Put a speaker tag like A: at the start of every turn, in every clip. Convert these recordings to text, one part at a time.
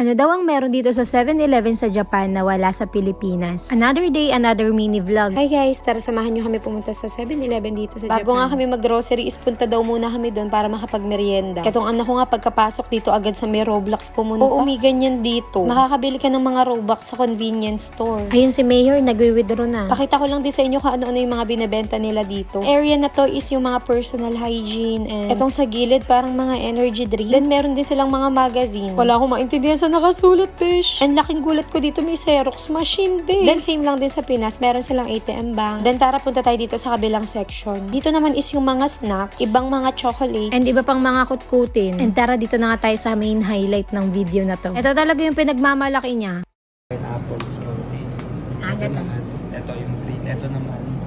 A: Ano daw ang meron dito sa 7-Eleven sa Japan na wala sa Pilipinas? Another day, another mini vlog.
B: Hi guys, tara samahan nyo kami pumunta sa 7-Eleven dito sa
A: Bago
B: Japan.
A: nga
B: kami mag-grocery, ispunta daw muna kami doon para makapag-merienda. Itong anak ko nga pagkapasok dito agad sa may Roblox pumunta. Oo, may ganyan dito. Makakabili ka ng mga Robux sa convenience store.
A: Ayun si Mayor, nagwi-withdraw na.
B: Pakita ko lang din sa inyo kung ano-ano yung mga binebenta nila dito. Area na to is yung mga personal hygiene and etong sa gilid parang mga energy drink. Then meron din silang mga magazine. Wala akong maintindihan sa nakasulat, besh. And laking gulat ko dito may Xerox machine, besh. Then same lang din sa Pinas, meron silang ATM bank. Then tara punta tayo dito sa kabilang section. Dito naman is yung mga snacks, ibang mga chocolates.
A: And iba pang mga kutkutin. And tara dito na nga tayo sa main highlight ng video na to. Ito talaga yung pinagmamalaki niya.
C: pineapple smoothie.
A: Ah,
C: naman, ito yung green. Ito naman,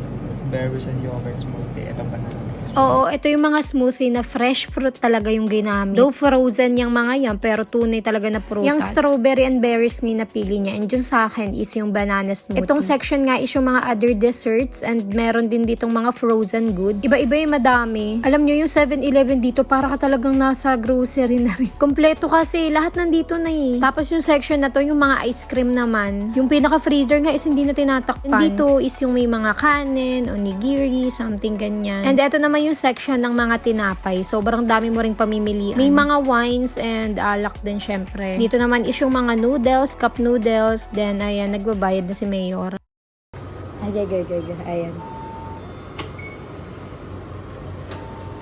C: berries and yogurt smoothie. Ito smoothie.
A: Oo, ito yung mga smoothie na fresh fruit talaga yung ginamit. Though frozen yung mga yan, pero tunay talaga na prutas. Yung strawberry and berries ni napili niya. And yung sa akin is yung banana smoothie. Itong section nga is yung mga other desserts and meron din ditong mga frozen goods. Iba-iba yung madami. Alam nyo yung 7-Eleven dito para ka talagang nasa grocery na rin. Kompleto kasi, lahat nandito na eh. Tapos yung section na to, yung mga ice cream naman. Yung pinaka-freezer nga is hindi na tinatakpan. And dito is yung may mga kanin, onigiri, something ganyan. And eto naman yung section ng mga tinapay. Sobrang dami mo ring pamimilian. May mga wines and alak din syempre. Dito naman is yung mga noodles, cup noodles. Then, ayan, nagbabayad na si Mayor.
B: Ay, ay, ay, ay, ay, ayan.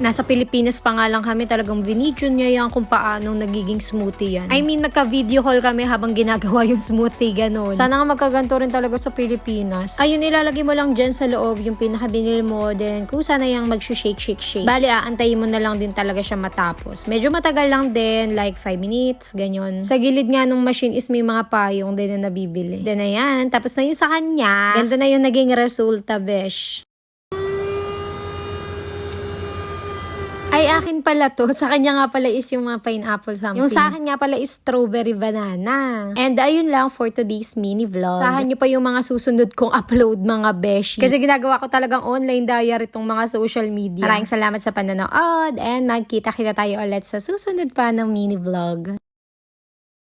A: Nasa Pilipinas pa nga lang kami talagang vinidyo niya yan kung paano nagiging smoothie yan. I mean, magka-video call kami habang ginagawa yung smoothie, ganun. Sana nga magkaganto rin talaga sa Pilipinas. Ayun, ilalagay mo lang dyan sa loob yung pinakabinil mo, then kung sana yung mag-shake, shake, shake. Bali, aantayin mo na lang din talaga siya matapos. Medyo matagal lang din, like 5 minutes, ganyan. Sa gilid nga nung machine is may mga payong din na nabibili. Then ayan, tapos na yung sa kanya. Ganito na yung naging resulta, besh. Ay, akin pala to. Sa kanya nga pala is yung mga pineapple something. Yung sa akin nga pala is strawberry banana. And ayun lang for today's mini vlog. Sahan nyo pa yung mga susunod kong upload mga beshi. Kasi ginagawa ko talagang online diary tong mga social media. Maraming salamat sa panonood and magkita-kita tayo ulit sa susunod pa ng mini vlog.